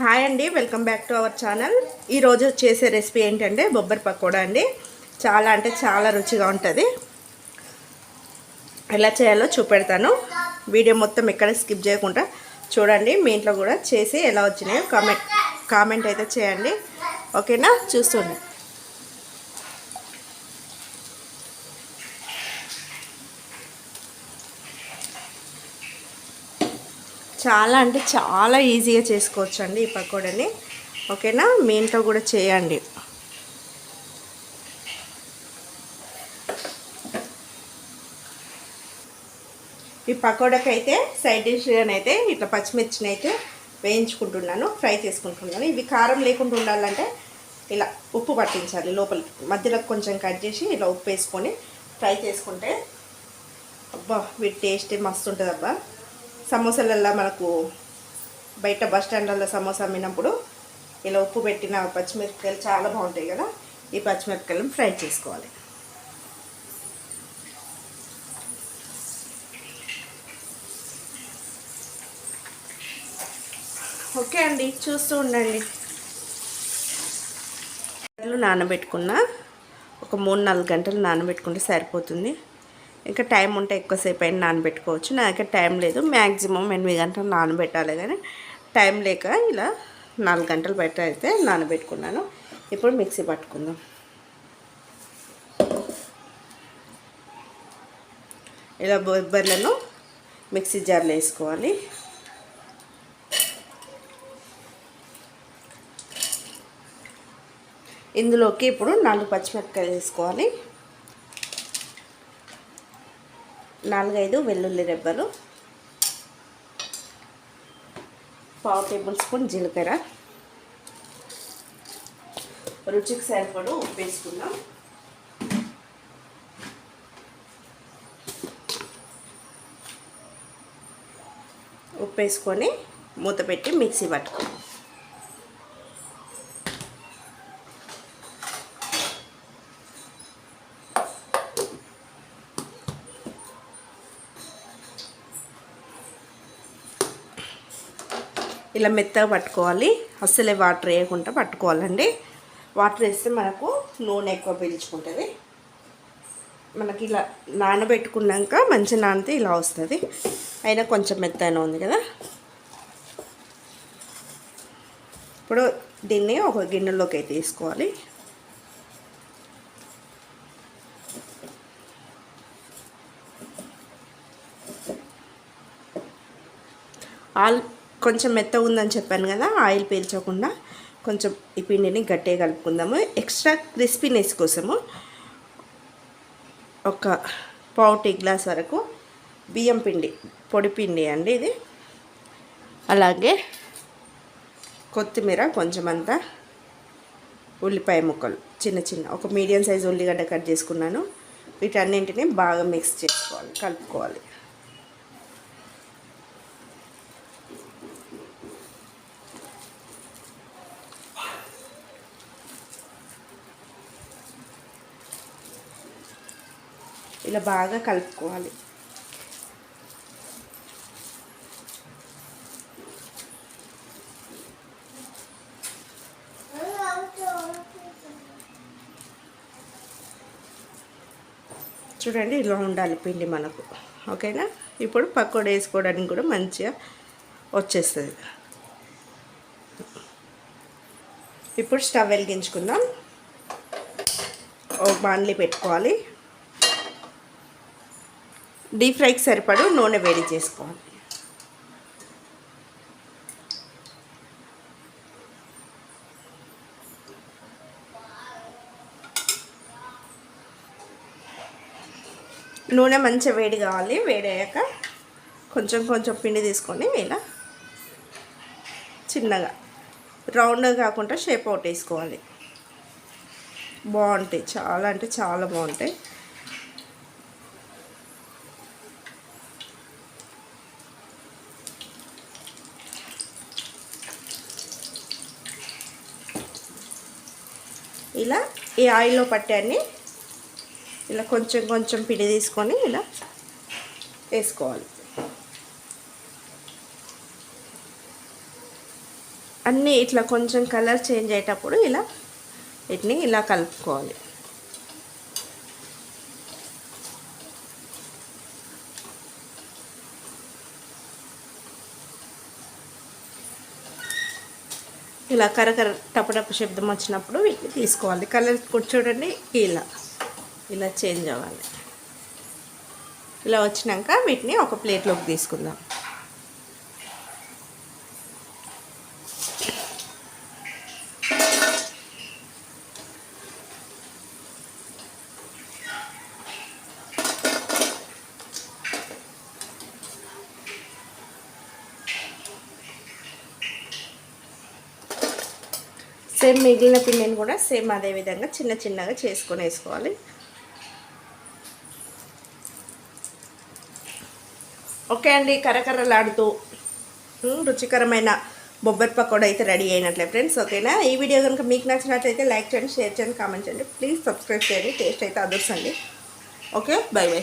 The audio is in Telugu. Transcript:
హాయ్ అండి welcome back to our channel. ఈరోజు చేసే రెసిపీ ఏంటంటే బొబ్బరి పకోడా అండి. చాలా అంటే చాలా రుచిగా ఉంటుంది. ఎలా చేయాలో చూపెడతాను. వీడియో మొత్తం ఎక్కడ స్కిప్ చేయకుండా చూడండి. మీ ఇంట్లో కూడా చేసి ఎలా వచ్చినాయో కామెంట్ కామెంట్ అయితే చేయండి. ఓకేనా? చూస్తుండే చాలా అంటే చాలా ఈజీగా చేసుకోవచ్చు అండి ఈ పకోడని. ఓకేనా? మీ ఇంట్లో కూడా చేయండి. ఈ పకోడాకి అయితే సైడ్ డిష్గానైతే ఇట్లా పచ్చిమిర్చిని అయితే వేయించుకుంటున్నాను ఫ్రై చేసుకుంటున్నాను. ఇవి కారం లేకుండా ఉండాలంటే ఇలా ఉప్పు పట్టించాలి లోపల మధ్యలో కొంచెం కట్ చేసి ఇలా ఉప్పు వేసుకొని ఫ్రై చేసుకుంటే అబ్బా వీటి టేస్ట్ మస్తు ఉంటుంది అబ్బా సమోసాలల్లో మనకు బయట బస్ స్టాండ్లలో సమోసా అమ్మినప్పుడు ఇలా ఉప్పు పెట్టిన పచ్చిమిరపకాయలు చాలా బాగుంటాయి కదా. ఈ పచ్చిమిరపకాయలను ఫ్రై చేసుకోవాలి. ఓకే అండి చూస్తూ ఉండండి. నానబెట్టుకున్న ఒక మూడు నాలుగు గంటలు నానబెట్టుకుంటే సరిపోతుంది. ఇంకా టైం ఉంటే ఎక్కువసేపు అయినా నానబెట్టుకోవచ్చు. నా దగ్గర టైం లేదు. మ్యాక్సిమం ఎనిమిది గంటలు నానబెట్టాలి కానీ టైం లేక ఇలా నాలుగు గంటలు బయట అయితే నానబెట్టుకున్నాను. ఇప్పుడు మిక్సీ పట్టుకుందాం. ఇలా బొబ్బర్లను మిక్సీ జార్లో వేసుకోవాలి. ఇందులోకి ఇప్పుడు నాలుగు పచ్చిమిరపకాయలు వేసుకోవాలి. నాలుగైదు వెల్లుల్లి రెబ్బలు. పావు టేబుల్ స్పూన్ జీలకర్ర. రుచికి సరిపడు ఉప్పు వేసుకుందాం. ఉప్పు వేసుకొని మూత పెట్టి మిక్సీ పట్టుకోండి ఇలా మెత్తగా పట్టుకోవాలి. అస్సలే వాటర్ వేయకుండా పట్టుకోవాలండి. వాటర్ వేస్తే మనకు నూనె ఎక్కువ పీల్చుకుంటుంది. మనకి ఇలా నానబెట్టుకున్నాక మంచి నానితే ఇలా వస్తుంది. అయినా కొంచెం మెత్తగా ఉంది కదా. ఇప్పుడు దీన్ని ఒక గిన్నెలోకి అయితే తీసుకోవాలి. ఆల్ కొంచెం మెత్తగా ఉందని చెప్పాను కదా ఆయిల్ పీల్చకుండా కొంచెం ఈ పిండిని గట్టిగా కలుపుకుందాము. ఎక్స్ట్రా క్రిస్పీనెస్ కోసము ఒక పావు టీ గ్లాస్ వరకు బియ్యం పిండి పొడి పిండి అండి ఇది. అలాగే కొత్తిమీర కొంచెం అంతా ఉల్లిపాయ ముక్కలు చిన్న చిన్న ఒక మీడియం సైజ్ ఉల్లిగడ్డ కట్ చేసుకున్నాను. వీటన్నింటిని బాగా మిక్స్ చేసుకోవాలి కలుపుకోవాలి. ఇలా బాగా కలుపుకోవాలి. చూడండి ఇలా ఉండాలి పిండి మనకు. ఓకేనా? ఇప్పుడు పకోడీ వేసుకోవడానికి కూడా మంచిగా వచ్చేస్తుంది. ఇప్పుడు స్టవ్ వెలిగించుకుందాం. ఒక పెట్టుకోవాలి. డీప్ ఫ్రైకి సరిపడు నూనె వేడి చేసుకోవాలి. నూనె మంచిగా వేడి కావాలి. వేడి అయ్యాక కొంచెం కొంచెం పిండి తీసుకొని ఇలా చిన్నగా రౌండ్గా కాకుండా షేప్ అవుట్ వేసుకోవాలి. బాగుంటాయి. చాలా అంటే చాలా బాగుంటాయి. ఇలా ఈ ఆయిల్లో పట్టాన్ని ఇలా కొంచెం కొంచెం పిండి తీసుకొని ఇలా వేసుకోవాలి. అన్నీ ఇట్లా కొంచెం కలర్ చేంజ్ అయ్యేటప్పుడు ఇలా వీటిని ఇలా కలుపుకోవాలి. ఇలా కరకర టపటపు శబ్దం వచ్చినప్పుడు వీటిని తీసుకోవాలి. కలర్ కూర్చోడండి చూడండి ఇలా. ఇలా చేంజ్ అవ్వాలి. ఇలా వచ్చినాక వీటిని ఒక ప్లేట్లోకి తీసుకుందాం. సేమ్ మిగిలిన పిండిని కూడా సేమ్ అదే విధంగా చిన్న చిన్నగా చేసుకొని వేసుకోవాలి. ఓకే అండి కరకరలాడుతూ రుచికరమైన బొబ్బరి పకోడా అయితే రెడీ అయినట్లే ఫ్రెండ్స్ ఓకేనా? ఈ వీడియో కనుక మీకు నచ్చినట్లయితే లైక్ చేయండి షేర్ చేయండి కామెంట్ చేయండి. ప్లీజ్ సబ్స్క్రైబ్ చేయండి టేస్ట్ అయితే అదర్సండి ఓకే బై బై.